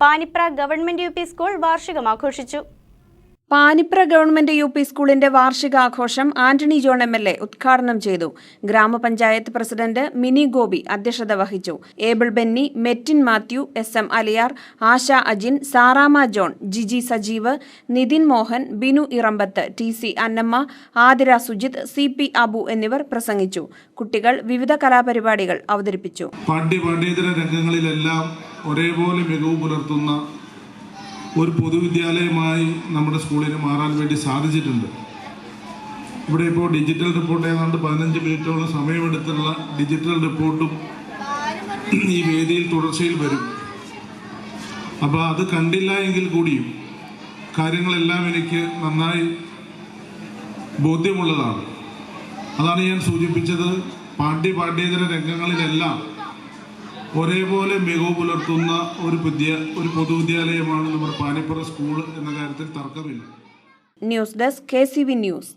Panipra government U P school വാർഷികം ആഘോഷിച്ചു Panipra government U P സ്കൂളിന്റെ വാർഷികാഘോഷം Antony John M L A ഉദ്ഘാടനം ചെയ്തു. ഗ്രാമപഞ്ചായത്ത് പ്രസിഡന്റ് മിനി ഗോപി അധ്യക്ഷത വഹിച്ചു. Abel Benny Metin Mathew S M Aliyar Asha Ajin Saramma John Jiji Sajeev Nithin Mohan Binu Irambath T C Annamma Athira Sujith C P Abu എന്നിവർ പ്രസംഗിച്ചു. കുട്ടികൾ വിവിധ കലാപരിപാടികൾ അവതരിപ്പിച്ചു. പാഠ്യ രംഗങ്ങളിലെല്ലാം ഒരേപോലെ മികവ് പുലർത്തുന്ന ഒരു പൊതുവിദ്യാലയമായി നമ്മുടെ സ്കൂളിന് മാറാൻ വേണ്ടി സാധിച്ചിട്ടുണ്ട്. ഇവിടെ ഇപ്പോൾ ഡിജിറ്റൽ റിപ്പോർട്ട് ഏതാണ്ട് പതിനഞ്ച് മിനിറ്റോളം സമയമെടുത്തുള്ള ഡിജിറ്റൽ റിപ്പോർട്ടും ഈ വേദിയിൽ തുടർച്ചയിൽ വരും. അപ്പോൾ അത് കണ്ടില്ല എങ്കിൽ കൂടിയും കാര്യങ്ങളെല്ലാം എനിക്ക് നന്നായി ബോധ്യമുള്ളതാണ്. അതാണ് ഞാൻ സൂചിപ്പിച്ചത്. പാഠ്യ പാഠ്യേതര രംഗങ്ങളിലെല്ലാം ഒരേപോലെ മികവ് പുലർത്തുന്ന ഒരു പുതിയ ഒരു പൊതുവിദ്യാലയമാണ് നമ്മുടെ പാനിപ്പുറ സ്കൂൾ എന്ന കാര്യത്തിൽ തർക്കമില്ല. News desk K news.